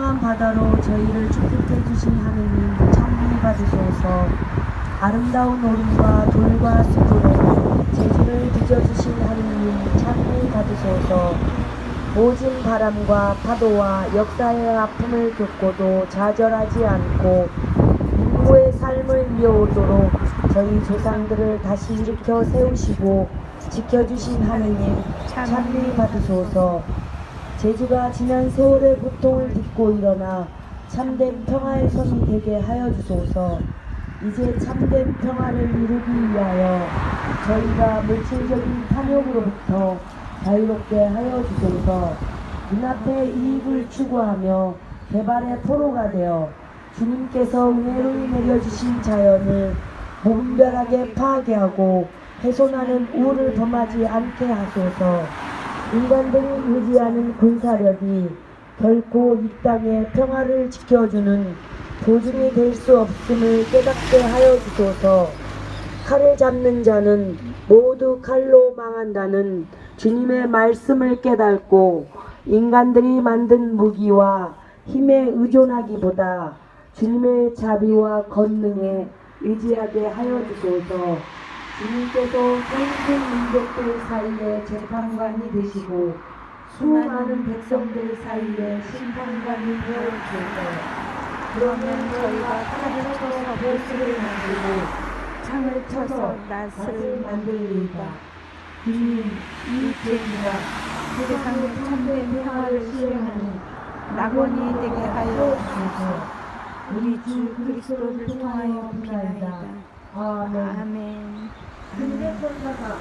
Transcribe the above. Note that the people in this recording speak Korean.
평안 바다로 저희를 축복해 주신 하느님 찬미 받으소서. 아름다운 오름과 돌과 숲으로 제주를 빚어주신 하느님 찬미 받으소서. 모진 바람과 파도와 역사의 아픔을 겪고도 좌절하지 않고 인고의 삶을 이어오도록 저희 조상들을 다시 일으켜 세우시고 지켜주신 하느님 찬미 받으소서. 제주가 지난 세월의 고통을 딛고 일어나 참된 평화의 성이 되게 하여 주소서. 이제 참된 평화를 이루기 위하여 저희가 물질적인 탐욕으로부터 자유롭게 하여 주소서. 눈앞의 이익을 추구하며 개발의 포로가 되어 주님께서 은혜로 내려주신 자연을 무분별하게 파괴하고 훼손하는 우를 범하지 않게 하소서. 인간들이 의지하는 군사력이 결코 이 땅의 평화를 지켜주는 보증이 될 수 없음을 깨닫게 하여 주소서. 칼을 잡는 자는 모두 칼로 망한다는 주님의 말씀을 깨닫고 인간들이 만든 무기와 힘에 의존하기보다 주님의 자비와 권능에 의지하게 하여 주소서. 주님께서 선진 민족들 사이에 재판관이 되시고 수많은 백성들 사이에 심판관이 되어 주소서. 그러면 저희가 칼을 쳐서 보스를 만들고 창을 쳐서 낫을 만들리이다. 주님, 이 죄가 세상의 참된 평화를 실행하는 낙원이 되게 하여 주소서. 우리 주 그리스도를 통하여 비나이다. 아멘. 아멘. 근데 천사가